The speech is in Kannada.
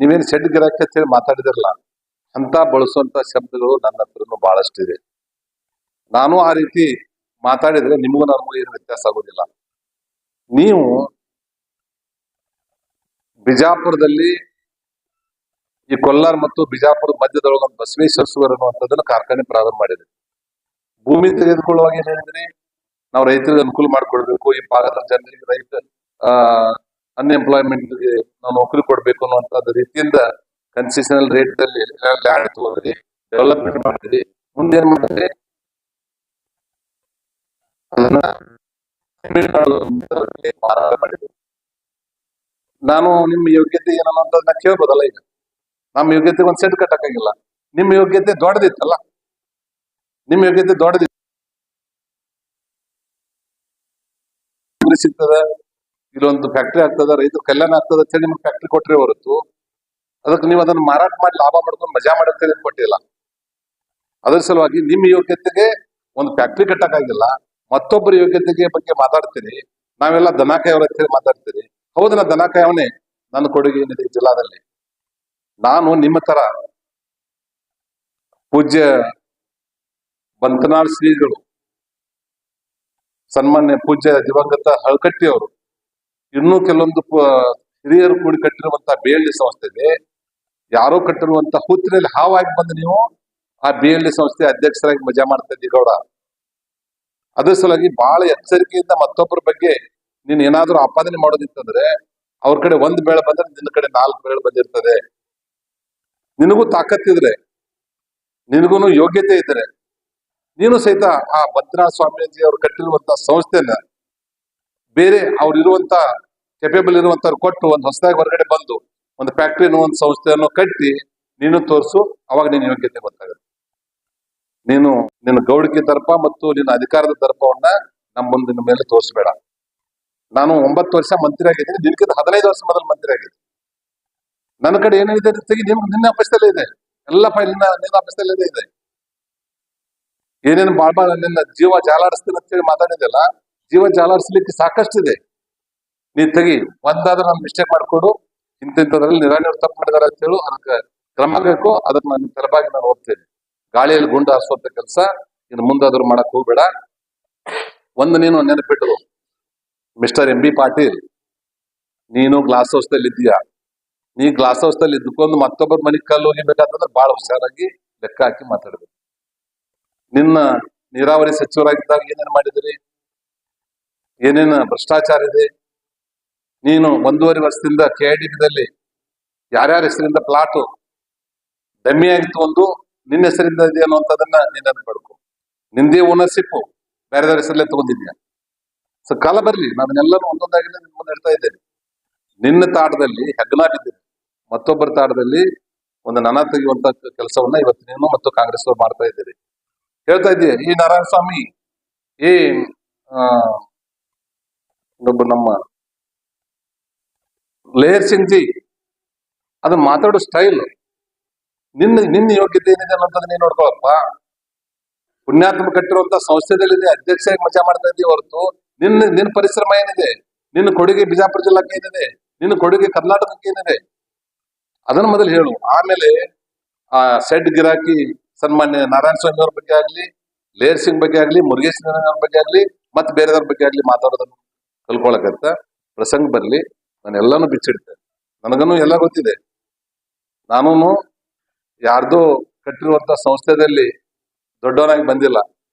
ನೀವೇನು ಶೆಡ್ ಗಿರಾಕಿ ಅಂತ ಹೇಳಿ ಮಾತಾಡಿದಿರಲ್ಲ, ಅಂತ ಬಳಸುವಂತ ಶಬ್ದಗಳು ನನ್ನ ಹತ್ರನು ಬಹಳಷ್ಟಿದೆ. ನಾನು ಆ ರೀತಿ ಮಾತಾಡಿದ್ರೆ ನಿಮಗೂ ನನಗೂ ಏನು ವ್ಯತ್ಯಾಸ ಆಗೋದಿಲ್ಲ. ನೀವು ಬಿಜಾಪುರದಲ್ಲಿ ಈ ಕೊಲ್ಲಾರ್ ಮತ್ತು ಬಿಜಾಪುರದ ಮಧ್ಯದೊಳಗೆ ಒಂದು ಬಸವೇಶ್ವರ ಅನ್ನುವಂಥದ್ದನ್ನು ಕಾರ್ಖಾನೆ ಪ್ರಾರಂಭ ಮಾಡಿದೆ. ಭೂಮಿ ತೆಗೆದುಕೊಳ್ಳುವಾಗ ಏನ್ ಹೇಳಿದ್ರಿ? ನಾವು ರೈತರಿಗೆ ಅನುಕೂಲ ಮಾಡಿಕೊಡ್ಬೇಕು, ಈ ಭಾಗದ ಜನರಿಗೆ ರೈತ ಅನ್ಎಂಪ್ಲಾಯ್ಮೆಂಟ್ ನಾವು ನೌಕರಿ ಕೊಡಬೇಕು ಅನ್ನುವಂತ ರೀತಿಯಿಂದ ಕನ್ಸೆಷನಲ್ ರೇಟ್ ದಲ್ಲಿ ಲ್ಯಾಂಡ್ ತಗೊಂಡ್ರಿ ಡೆವಲಪ್ಮೆಂಟ್ ಮಾಡಿದ್ರಿ. ಮುಂದೇನ್ ಮಾಡಿದ್ರಿ? ಅದನ್ನ ಮಾರಾಟ ನಾನು ನಿಮ್ಮ ಯೋಗ್ಯತೆ ಏನಂತ ನಾ ಕೇಳ್ಬೋದಲ್ಲ ಈಗ? ನಮ್ಮ ಯೋಗ್ಯತೆ ಒಂದ್ ಸೆಟ್ ಕಟ್ಟಕ್ಕಾಗಿಲ್ಲ ನಿಮ್ಮ ಯೋಗ್ಯತೆ ದೊಡ್ಡದಿತ್ತಲ್ಲ? ನಿಮ್ಮ ಯೋಗ್ಯತೆ ದೊಡ್ಡದಿತ್ತು. ಇಲ್ಲೊಂದು ಫ್ಯಾಕ್ಟ್ರಿ ಆಗ್ತದ, ರೈತರು ಕಲ್ಯಾಣ ಆಗ್ತದ ಅಂತ ಹೇಳಿ ನಿಮ್ಗೆ ಫ್ಯಾಕ್ಟ್ರಿ ಕೊಟ್ರೆ ಹೊರತು. ಅದಕ್ಕೆ ನೀವು ಅದನ್ನ ಮಾರಾಟ ಮಾಡಿ ಲಾಭ ಮಾಡ್ಕೊಂಡು ಮಜಾ ಮಾಡುತ್ತೇನೆ ಕೊಟ್ಟಿಲ್ಲ. ಅದರ ಸಲುವಾಗಿ ನಿಮ್ಮ ಯೋಗ್ಯತೆಗೆ ಒಂದು ಫ್ಯಾಕ್ಟ್ರಿ ಕಟ್ಟಕ್ಕಾಗಿಲ್ಲ, ಮತ್ತೊಬ್ಬರ ಯೋಗ್ಯತೆಗೆ ಬಗ್ಗೆ ಮಾತಾಡ್ತೀರಿ ನಾವೆಲ್ಲ ದನಕಾಯವರ ಕಾಯವರ ಅಂತ ಹೇಳಿ ಮಾತಾಡ್ತೀರಿ ಹೌದು, ನಾ ದನ ಕಾಯವನೇ ನನ್ನ ಕೊಡುಗೆ ಏನಿದೆ ಜಿಲ್ಲಾದಲ್ಲಿ. ನಾನು ನಿಮ್ಮ ತರ ಪೂಜ್ಯ ಬಂತನಾಳ್ ಶ್ರೀಗಳು, ಸನ್ಮಾನ್ಯ ಪೂಜ್ಯ ದಿವಂಗತ ಹಳಕಟ್ಟಿ ಅವರು ಇನ್ನೂ ಕೆಲವೊಂದು ಹಿರಿಯರು ಕೂಡಿ ಕಟ್ಟಿರುವಂತಹ ಬಿ ಎಲ್ ಸಂಸ್ಥೆ ಇದೆ ಯಾರೋ ಕಟ್ಟಿರುವಂತ ಹುತ್ತಿನಲ್ಲಿ ಹಾವಾಗಿ ಬಂದು ನೀವು ಆ ಬಿ ಎಲ್ ಡಿ ಸಂಸ್ಥೆ ಅಧ್ಯಕ್ಷರಾಗಿ ಮಜಾ ಮಾಡ್ತಾ ಇದ್ದೀವಿ ಗೌಡ. ಅದ್ರ ಸಲುವಾಗಿ ಬಹಳ ಎಚ್ಚರಿಕೆಯಿಂದ ಮತ್ತೊಬ್ಬರ ಬಗ್ಗೆ ನೀನ್ ಏನಾದ್ರೂ ಆಪಾದನೆ ಮಾಡೋದಿತ್ತಂದ್ರೆ ಅವ್ರ ಕಡೆ ಒಂದ್ ಬೇಳೆ ಬಂದ್ರೆ ನಿನ್ನ ಕಡೆ ನಾಲ್ಕು ಬೇಳೆ ಬಂದಿರ್ತದೆ. ನಿನಗೂ ತಾಕತ್ತಿದ್ರೆ ನಿನಗೂ ಯೋಗ್ಯತೆ ಇದ್ರೆ, ನೀನು ಸಹಿತ ಆ ಭದ್ರಾ ಸ್ವಾಮೀಜಿ ಅವರು ಕಟ್ಟಿರುವಂತ ಸಂಸ್ಥೆನ ಬೇರೆ ಅವ್ರು ಇರುವಂತ ಕೆಪೇಬಲ್ ಇರುವಂತವ್ರು ಕೊಟ್ಟು ಒಂದು ಹೊಸದಾಗಿ ಹೊರಗಡೆ ಬಂದು ಒಂದು ಫ್ಯಾಕ್ಟ್ರಿನೋ ಒಂದು ಸಂಸ್ಥೆಯನ್ನು ಕಟ್ಟಿ ನೀನು ತೋರಿಸು, ಅವಾಗ ನಿನ್ನ ಯೋಗ್ಯತೆ ಗೊತ್ತಾಗುತ್ತೆ. ನೀನು ನಿನ್ನ ಗೌಡಿಕೆ ದರ್ಪ ಮತ್ತು ನಿನ್ನ ಅಧಿಕಾರದ ದರ್ಪವನ್ನ ನಮ್ಮ ಮುಂದಿನ ಮೇಲೆ ತೋರಿಸಬೇಡ. ನಾನು ಒಂಬತ್ತು ವರ್ಷ ಮಂತ್ರಿ ಆಗಿದ್ದೀನಿ ನಿನಗಿಂತ ಹದಿನೈದು ವರ್ಷ ಮೊದಲು ಮಂತ್ರಿ ಆಗಿದ್ದೀನಿ. ನನ್ನ ಕಡೆ ಏನಿದೆ ತೆಗಿ ನಿಮ್ ನಿನ್ನ ಆಫೀಸಲ್ಲೇ ಇದೆ. ಎಲ್ಲ ಫೈಲ್ ನಿನ್ನ ಆಫೀಸಲ್ಲೇ ಇದೆ. ಏನೇನು ಬಾಳ್ ನಿನ್ನ ಜೀವ ಜಾಲಾಡಿಸ್ತೀನಿ ಅಂತ ಹೇಳಿ ಮಾತಾಡಿದೆಲ್ಲ ಜೀವ ಜಾಲಾಡಿಸ್ಲಿಕ್ಕೆ ಸಾಕಷ್ಟಿದೆ. ನೀ ತೆಗಿ, ಒಂದಾದ್ರೂ ನಾನು ಮಿಸ್ಟೇಕ್ ಮಾಡ್ಕೊಡು, ಇಂತಿಂಥದ್ರಲ್ಲಿ ನಿರಾಣಿಯವ್ರು ತಪ್ಪು ಮಾಡಿದಾರೆ ಅಂತ ಹೇಳು, ಅದಕ್ಕೆ ಕ್ರಮ ಬೇಕು ಅದನ್ನ ನಾನು ತರಬಾಗಿ ನಾನು ಹೋಗ್ತೇನೆ. ಗಾಳಿಯಲ್ಲಿ ಗುಂಡು ಹಾರಿಸುವಂತ ಕೆಲಸ, ಇನ್ನು ಮುಂದಾದ್ರೂ ಮಾಡಕ್ ಹೋಗ್ಬೇಡ. ಒಂದು ನೀನು ನೆನಪಿಟ್ಟು ಮಿಸ್ಟರ್ ಎಂ ಬಿ ಪಾಟೀಲ್, ನೀನು ಗ್ಲಾಸ್ ಹೌಸ್ದಲ್ಲಿ ಇದ್ದೀಯಾ? ನೀ ಗ್ಲಾಸ್ ಹೌಸ್ದಲ್ಲಿ ಇದ್ದುಕೊಂಡು ಮತ್ತೊಬ್ಬರ ಮನೆಗೆ ಕಲ್ಲು ಹೋಗಿಬೇಕಾದ್ರೆ ಬಹಳ ಹುಷಾರಾಗಿ ಲೆಕ್ಕ ಹಾಕಿ ಮಾತಾಡ್ಬೇಕು. ನಿನ್ನ ನೀರಾವರಿ ಸಚಿವರಾಗಿದ್ದಾಗ ಏನೇನು ಮಾಡಿದಿರಿ ಏನೇನು ಭ್ರಷ್ಟಾಚಾರ ಇದೆ? ನೀನು ಒಂದೂವರೆ ವರ್ಷದಿಂದ ಕೆ ಐ ದಲ್ಲಿ ಯಾರ್ಯಾರ ಹೆಸರಿಂದ ಪ್ಲಾಟು ಡಮ್ಮಿಯಾಗಿ ತಗೊಂಡು ನಿನ್ನ ಹೆಸರಿಂದ ಇದೆ ಅನ್ನುವಂಥದ್ದನ್ನ ನಿನ್ನನ್ನು ನೆನಪಡ್ಕೊ ನಿಂದೇ ಓನರ್ಶಿಪ್ಪು ಬೇರೆದವ್ರ ಹೆಸರಲ್ಲೇ ತಗೊಂಡಿದ್ಯಾ? ಸೊ ಕಾಲ ಬರ್ಲಿ ನಾವೆಲ್ಲರೂ ಒಂದೊಂದಾಗಿ ನಿನ್ ಮುಂದೆ ಹೇಳ್ತಾ ಇದ್ದೇನೆ. ನಿನ್ನ ತಾಟದಲ್ಲಿ ಹೆಗ್ಗನ ಬಿದ್ದಿದೆ. ಮತ್ತೊಬ್ಬರ ತಾಟದಲ್ಲಿ ಒಂದು ನನ ತೆಗೆಯುವಂತ ಕೆಲಸವನ್ನ ಇವತ್ತು ನೀನು ಮತ್ತು ಕಾಂಗ್ರೆಸ್ ಅವರು ಮಾಡ್ತಾ ಇದ್ದೀರಿ. ಹೇಳ್ತಾ ಇದ್ದೀಯ ಈ ನಾರಾಯಣ ಸ್ವಾಮಿ ಈ ಆ, ಇನ್ನೊಬ್ಬ ನಮ್ಮ ಲೇಯರ್ ಸಿಂಗ್ ಅದು ಮಾತಾಡೋ ಸ್ಟೈಲ್ ನಿನ್ನ ನಿನ್ನ ಯೋಗ್ಯತೆ ಏನಿದೆ ಅನ್ನೋದನ್ನ ನೀನ್ ನೋಡ್ಕೊಳಪ್ಪ ಪುಣ್ಯಾತ್ಮ ಕಟ್ಟಿರುವಂತ ಸಂಸ್ಥೆದಲ್ಲಿ ಅಧ್ಯಕ್ಷರಾಗಿ ಮಜಾ ಮಾಡ್ತಾ ಇದ್ದೀವಿ ಹೊರತು ನಿನ್ನ ನಿನ್ನ ಪರಿಶ್ರಮ ಏನಿದೆ? ನಿನ್ನ ಕೊಡುಗೆ ಬಿಜಾಪುರ ಜಿಲ್ಲಾಕ್ಕೆ ಏನಿದೆ? ನಿನ್ನ ಕೊಡುಗೆ ಕರ್ನಾಟಕಕ್ಕೆ ಏನಿದೆ? ಅದನ್ನ ಮೊದಲು ಹೇಳು. ಆಮೇಲೆ ಆ ಸೆಡ್ ಗಿರಾಕಿ ಸನ್ಮಾನ್ಯ ನಾರಾಯಣ ಸ್ವಾಮಿ ಅವ್ರ ಬಗ್ಗೆ ಆಗ್ಲಿ ಲೇರ್ ಸಿಂಗ್ ಬಗ್ಗೆ ಆಗ್ಲಿ ಮುರುಗೇಶ್ ಅವ್ರ ಬಗ್ಗೆ ಆಗ್ಲಿ ಮತ್ತೆ ಬೇರೆದವ್ರ ಬಗ್ಗೆ ಆಗ್ಲಿ ಮಾತಾಡೋದನ್ನ ಕಲ್ಕೊಳಕಂತ ಪ್ರಸಂಗ ಬರ್ಲಿ ನಾನು ಎಲ್ಲಾನು ಬಿಚ್ಚಿಡ್ತೇನೆ ನನಗನು ಎಲ್ಲ ಗೊತ್ತಿದೆ. ನಾನು ಯಾರ್ದೋ ಕಟ್ಟಿರುವಂತ ಸಂಸ್ಥೆದಲ್ಲಿ ದೊಡ್ಡವನಾಗಿ ಬಂದಿಲ್ಲ.